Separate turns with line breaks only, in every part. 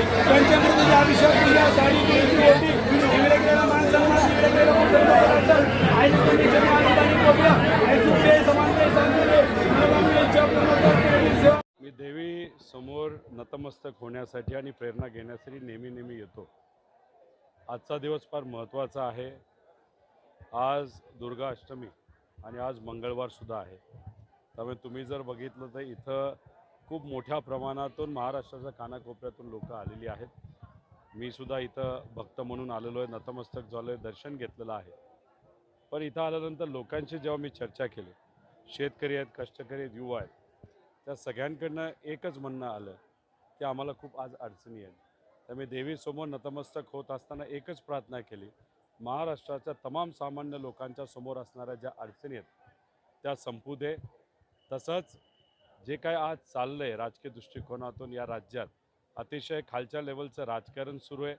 अभिषेक साडी केली होती तिकडे मान सन्मान तिकडे आणि समानते
मी देवी समोर नतमस्तक होण्यासाठी आणि प्रेरणा घेण्यासाठी नेहमी नेहमी येतो. आजचा दिवस फार महत्त्वाचा आहे. आज दुर्गा अष्टमी आणि आज मंगळवारसुद्धा आहे. त्यामुळे तुम्ही जर बघितलं तर इथं खूप मोठ्या प्रमाणातून महाराष्ट्राच्या कानाकोपऱ्यातून लोक आलेली आहेत. मी सुद्धा इथं भक्त म्हणून आलेलो आहे नतमस्तक झालो आहे दर्शन घेतलेलं आहे. पण इथं आल्यानंतर लोकांशी जेव्हा मी चर्चा केली शेतकरी आहेत कष्टकरी आहेत युवा आहेत त्या सगळ्यांकडनं एकच म्हणणं आलं की आम्हाला खूप आज अडचणी आहेत. त्यामुळे देवीसमोर नतमस्तक होत असताना एकच प्रार्थना केली महाराष्ट्राच्या तमाम सामान्य लोकांच्या समोर असणाऱ्या ज्या अडचणी आहेत त्या संपू दे. तसंच जे काय आज चाललं आहे राजकीय दृष्टिकोनातून या राज्यात अतिशय खालच्या लेवलचं राजकारण सुरू आहे.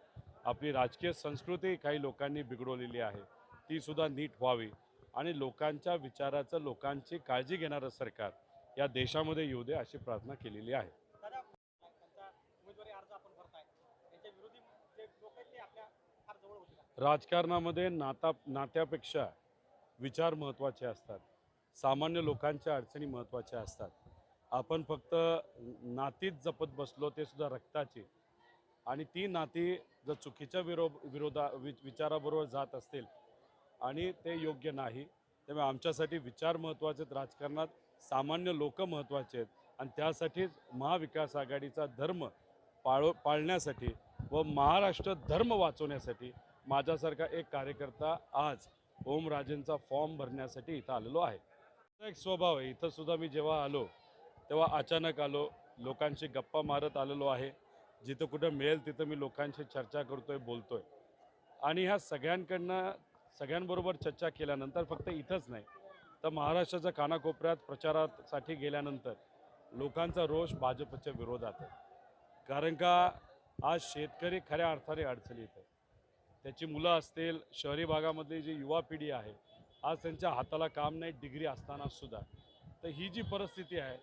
आपली राजकीय संस्कृती काही लोकांनी बिघडवलेली आहे. ती सुद्धा नीट व्हावी. आणि लोकांच्या विचाराचं लोकांची काळजी घेणारं सरकार या देशामध्ये येऊ दे अशी प्रार्थना केलेली आहे? राजकारणामध्ये नाता नात्यापेक्षा विचार महत्त्वाचे असतात. सामान्य लोकांच्या अडचणी महत्त्वाच्या असतात. आपण फक्त नातीच जपत बसलो ते सुद्धा रक्ताची. आणि ती नाती जर चुकीच्या विरो विरोधा वि विचाराबरोबर जात असतील आणि ते योग्य नाही त्यामुळे आमच्यासाठी विचार महत्त्वाचे आहेत. राजकारणात सामान्य लोक महत्त्वाचे आहेत. आणि त्यासाठीच महाविकास आघाडीचा धर्म पाळ पाळण्यासाठी व महाराष्ट्र धर्म वाचवण्यासाठी माझ्यासारखा एक कार्यकर्ता आज ओमराजेंचा फॉर्म भरण्यासाठी इथं आलेलो आहे. एक स्वभाव आहे. इथं सुद्धा मी जेव्हा आलो तेव्हा अचानक आलो लोकांशी गप्पा मारत आलेलो आहे. जिथं कुठं मिळेल तिथं मी लोकांशी चर्चा करतोय बोलतोय. आणि ह्या सगळ्यांकडनं सगळ्यांबरोबर चर्चा केल्यानंतर फक्त इथंच नाही तर महाराष्ट्राच्या कानाकोपऱ्यात प्रचारासाठी गेल्यानंतर लोकांचा रोष भाजपच्या विरोधात आहे. कारण का आज शेतकरी खऱ्या अर्थाने अडचणीत आहे. त्याची मुलं असतील शहरी भागामधली जी युवा पिढी आहे आज त्यांच्या हाताला काम नाही डिग्री असताना सुद्धा. तर ही जी परिस्थिती आहे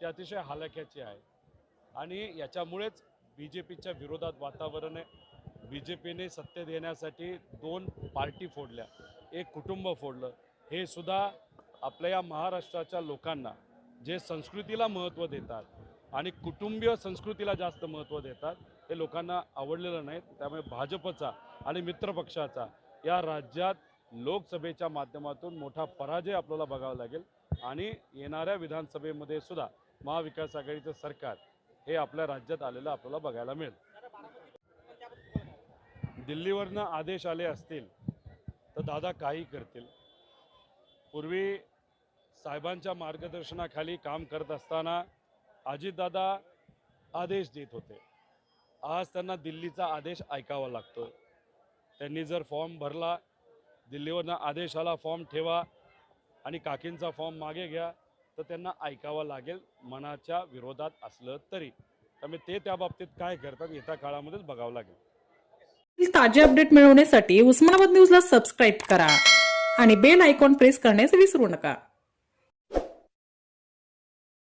ते अतिशय हालाख्याचे आहे. आणि याच्यामुळेच बी जे पीच्या विरोधात वातावरण आहे. बी जे पीने सत्तेत येण्यासाठी दोन पार्टी फोडल्या. एक कुटुंब फोडलं. हे सुद्धा आपल्या या महाराष्ट्राच्या लोकांना जे संस्कृतीला महत्त्व देतात आणि कुटुंबीय संस्कृतीला जास्त महत्त्व देतात हे लोकांना आवडलेलं नाही. त्यामुळे भाजपचा आणि मित्रपक्षाचा या राज्यात लोकसभेच्या माध्यमातून मोठा पराजय आपल्याला बघावा लागेल. आणि येणाऱ्या विधानसभेमध्ये सुद्धा महाविकास आघाडीचं सरकार हे आपल्या राज्यात आलेलं आपल्याला बघायला मिळेल. दिल्लीवरनं आदेश आले असतील तर दादा काही करतील. पूर्वी साहेबांच्या मार्गदर्शनाखाली काम करत असताना अजितदादा आदेश देत होते. आज त्यांना दिल्लीचा आदेश ऐकावा लागतो त्यांनी जर फॉर्म भरला दिल्लीवरनं आदेश आला फॉर्म ठेवा आणि काकींचा फॉर्म मागे घ्या तर त्यांना ऐकावं लागेल मनाच्या विरोधात असलं तरी. त्यामुळे ते त्या बाबतीत काय करतात येत्या काळामध्येच बघावं लागेल.
ताजे अपडेट मिळवण्यासाठी उस्मानाबाद न्यूजला सबस्क्राईब करा आणि बेल आयकॉन प्रेस करण्यास विसरू नका.